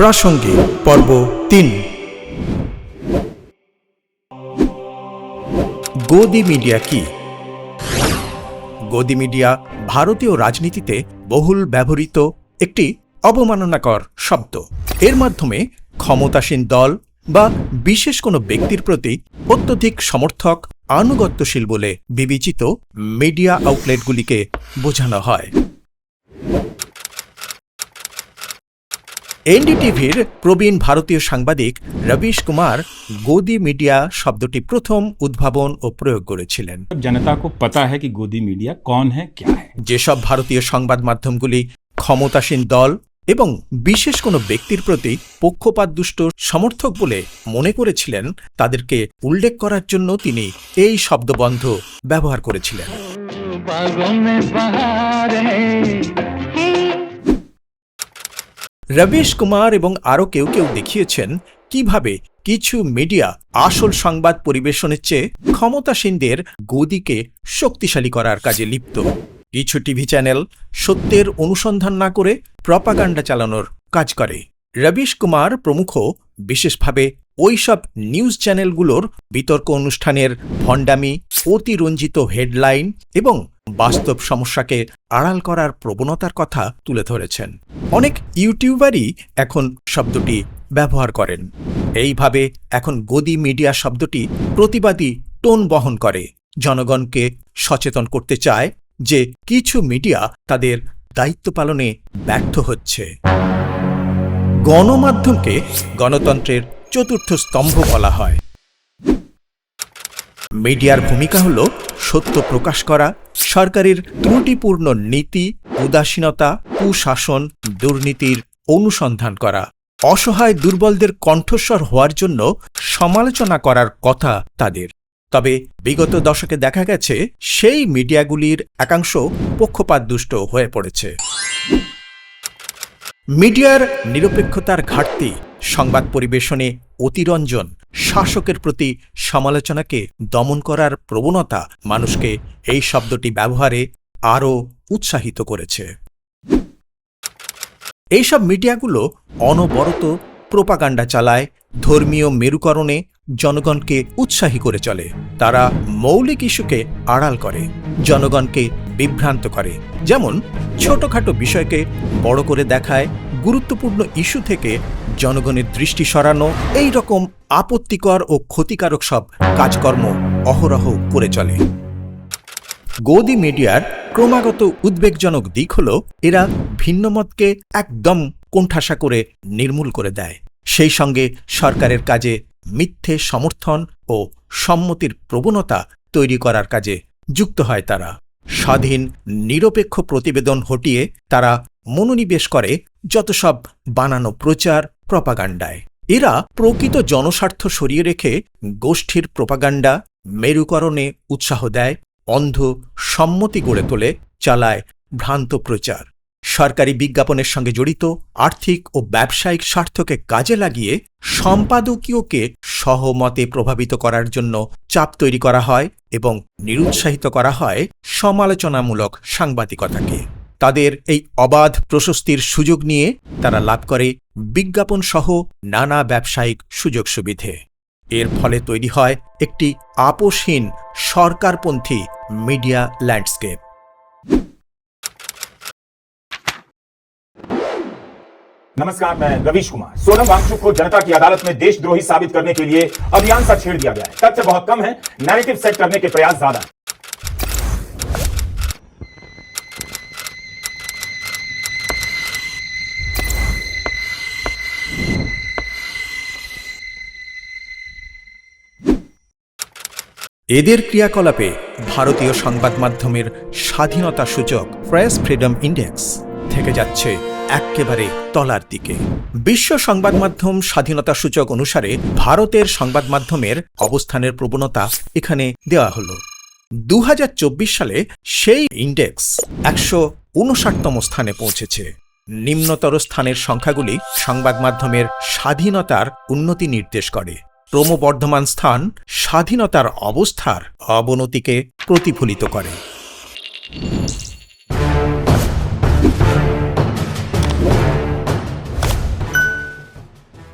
প্রাসঙ্গিক পর্ব তিন। গদি মিডিয়া কি? গদি মিডিয়া ভারতীয় রাজনীতিতে বহুল ব্যবহৃত একটি অবমাননাকর শব্দ। এর মাধ্যমে ক্ষমতাসীন দল বা বিশেষ কোনো ব্যক্তির প্রতি অত্যধিক সমর্থক, আনুগত্যশীল বলে বিবেচিত মিডিয়া আউটলেটগুলিকে বোঝানো হয়। এনডিটিভির প্রবীণ ভারতীয় সাংবাদিক রবিশ কুমার গোদি মিডিয়া শব্দটি প্রথম উদ্ভাবন ও প্রয়োগ করেছিলেন। জনতা কো পাতা হ্যাঁ কি গোদি মিডিয়া কন হ্যাঁ ক্যা হ্যাঁ যেসব ভারতীয় সংবাদ মাধ্যমগুলি ক্ষমতাসীন দল এবং বিশেষ কোনো ব্যক্তির প্রতি পক্ষপাতদুষ্ট সমর্থক বলে মনে করেছিলেন তাদেরকে উল্লেখ করার জন্য তিনি এই শব্দবন্ধ ব্যবহার করেছিলেন। রবিশ কুমার এবং আরও কেউ কেউ দেখিয়েছেন কীভাবে কিছু মিডিয়া আসল সংবাদ পরিবেশনের চেয়ে ক্ষমতাসীনদের গদিকে শক্তিশালী করার কাজে লিপ্ত। কিছু টিভি চ্যানেল সত্যের অনুসন্ধান না করে প্রপাগান্ডা চালানোর কাজ করে। রবিশ কুমার প্রমুখ বিশেষভাবে ওইসব নিউজ চ্যানেলগুলোর বিতর্ক অনুষ্ঠানের ভণ্ডামি, অতিরঞ্জিত হেডলাইন এবং বাস্তব সমস্যাকে আড়াল করার প্রবণতার কথা তুলে ধরেছেন। অনেক ইউটিউবারই এখন শব্দটি ব্যবহার করেন। এইভাবে এখন গদি মিডিয়া শব্দটি প্রতিবাদী টোন বহন করে। জনগণকে সচেতন করতে চায় যে কিছু মিডিয়া তাদের দায়িত্ব পালনে ব্যর্থ হচ্ছে। গণমাধ্যমকে গণতন্ত্রের চতুর্থ স্তম্ভ বলা হয়। মিডিয়ার ভূমিকা হল সত্য প্রকাশ করা, সরকারের ত্রুটিপূর্ণ নীতি, উদাসীনতা, কুশাসন, দুর্নীতির অনুসন্ধান করা। অসহায় দুর্বলদের কণ্ঠস্বর হওয়ার জন্য সমালোচনা করার কথা তাদের। তবে বিগত দশকে দেখা গেছে, সেই মিডিয়াগুলির একাংশ পক্ষপাতদুষ্ট হয়ে পড়েছে। মিডিয়ার নিরপেক্ষতার ঘাটতি সংবাদ পরিবেশনে অতিরঞ্জন, শাসকের প্রতি সমালোচনাকে দমন করার প্রবণতা মানুষকে এই শব্দটি ব্যবহারে আরও উৎসাহিত করেছে। এইসব মিডিয়াগুলো অনবরত প্রোপাগান্ডা চালায়, ধর্মীয় মেরুকরণে জনগণকে উৎসাহী করে চলে। তারা মৌলিক ইস্যুকে আড়াল করে, জনগণকে বিভ্রান্ত করে। যেমন ছোটখাটো বিষয়কে বড় করে দেখায় গুরুত্বপূর্ণ ইস্যু থেকে জনগণের দৃষ্টি সরানো এই রকম আপত্তিকর ও ক্ষতিকারক সব কাজকর্ম অহরহ করে চলে। গদি মিডিয়ার ক্রমাগত উদ্বেগজনক দিক হল, এরা ভিন্নমতকে একদম কোণঠাসা করে নির্মূল করে দেয়। সেই সঙ্গে সরকারের কাজে মিথ্যে সমর্থন ও সম্মতির প্রবণতা তৈরি করার কাজে যুক্ত হয় তারা। স্বাধীন, নিরপেক্ষ প্রতিবেদন হটিয়ে তারা মনোনিবেশ করে যত সব বানানো প্রচার প্রপাগান্ডায়। এরা প্রকৃত জনস্বার্থ সরিয়ে রেখে গোষ্ঠীর প্রপাগান্ডা মেরুকরণে উৎসাহ দেয়, অন্ধ সম্মতি গড়ে তোলে, চালায় ভ্রান্ত প্রচার। সরকারি বিজ্ঞাপনের সঙ্গে জড়িত আর্থিক ও ব্যবসায়িক স্বার্থকে কাজে লাগিয়ে সম্পাদকীয়কে সহমতে প্রভাবিত করার জন্য চাপ তৈরি করা হয় এবং নিরুৎসাহিত করা হয় সমালোচনামূলক সাংবাদিকতাকে। তাদের এই অবাধ প্রশস্তির সুযোগ নিয়ে তারা লাভ করে বিজ্ঞাপন সহ নানা ব্যবসায়িক সুযোগ সুবিধে। এর ফলে তৈরি হয় একটি আপোষহীন সরকারপন্থী মিডিয়া ল্যান্ডস্কেপ। नमस्कार मैं रवीश कुमार सोनम वांगचुक को जनता की अदालत में देशद्रोही साबित करने के लिए अभियान सा छेड़ दिया गया है तथ्य बहुत कम है नैरेटिव सेट करने के प्रयास ज्यादा है এদের ক্রিয়াকলাপে ভারতীয় সংবাদ মাধ্যমের স্বাধীনতা সূচক প্রেস ফ্রিডম ইন্ডেক্স থেকে যাচ্ছে একেবারে তলার দিকে। বিশ্ব সংবাদ মাধ্যম স্বাধীনতা সূচক অনুসারে ভারতের সংবাদ মাধ্যমের অবস্থানের প্রবণতা এখানে দেওয়া হল। দু সালে সেই ইন্ডেক্স একশো উনষাটতম স্থানে পৌঁছেছে। নিম্নতর স্থানের সংখ্যাগুলি সংবাদ মাধ্যমের স্বাধীনতার উন্নতি নির্দেশ করে। ক্রমবর্ধমান স্থান স্বাধীনতার অবস্থার অবনতিকে প্রতিফলিত করে।